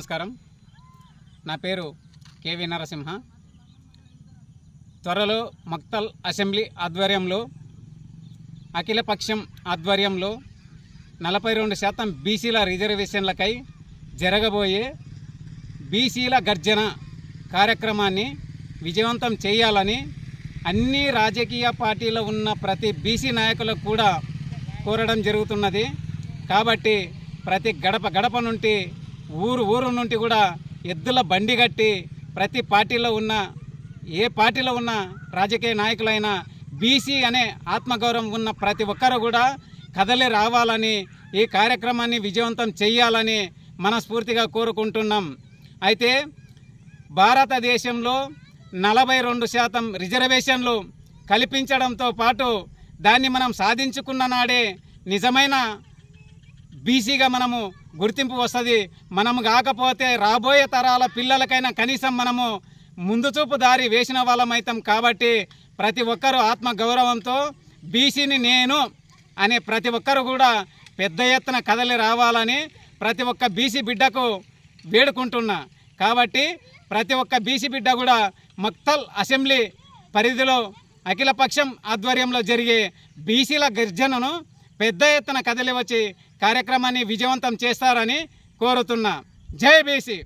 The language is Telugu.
నమస్కారం. నా పేరు కేవి నరసింహ. త్వరలో మక్తల్ అసెంబ్లీ ఆధ్వర్యంలో అఖిలపక్షం ఆధ్వర్యంలో నలభై రెండు శాతం బీసీల రిజర్వేషన్లకై జరగబోయే బీసీల గర్జన కార్యక్రమాన్ని విజయవంతం చేయాలని అన్ని రాజకీయ పార్టీలో ఉన్న ప్రతి బీసీ నాయకులకు కూడా కోరడం జరుగుతున్నది. కాబట్టి ప్రతి గడప గడప నుండి ఊరు ఊరు నుండి కూడా ఎద్దుల బండి కట్టి ప్రతి పార్టీలో ఉన్న ఏ పార్టీలో ఉన్న రాజకీయ నాయకులైనా బీసీ అనే ఆత్మగౌరవం ఉన్న ప్రతి ఒక్కరు కూడా కదలి రావాలని ఈ కార్యక్రమాన్ని విజయవంతం చేయాలని మనస్ఫూర్తిగా కోరుకుంటున్నాం. అయితే భారతదేశంలో నలభై రెండు శాతం రిజర్వేషన్లు కల్పించడంతో పాటు దాన్ని మనం సాధించుకున్న నాడే నిజమైన బీసీగా మనము గుర్తింపు వస్తుంది. మనము కాకపోతే రాబోయే తరాల పిల్లలకైనా కనీసం మనము ముందు చూపు దారి వేసిన వాళ్ళమైతాం కాబట్టి ప్రతి ఒక్కరూ ఆత్మ గౌరవంతో బీసీని నేను అనే ప్రతి ఒక్కరు కూడా పెద్ద ఎత్తున కదలి రావాలని ప్రతి ఒక్క బీసీ బిడ్డకు వేడుకుంటున్నా. కాబట్టి ప్రతి ఒక్క బీసీ బిడ్డ కూడా మక్తల్ అసెంబ్లీ పరిధిలో అఖిలపక్షం ఆధ్వర్యంలో జరిగే బీసీల గర్జనను పెద్ద ఎత్తున కదిలి వచ్చి కార్యక్రమాన్ని విజయవంతం చేస్తారని కోరుతున్నా. జై బీసీ.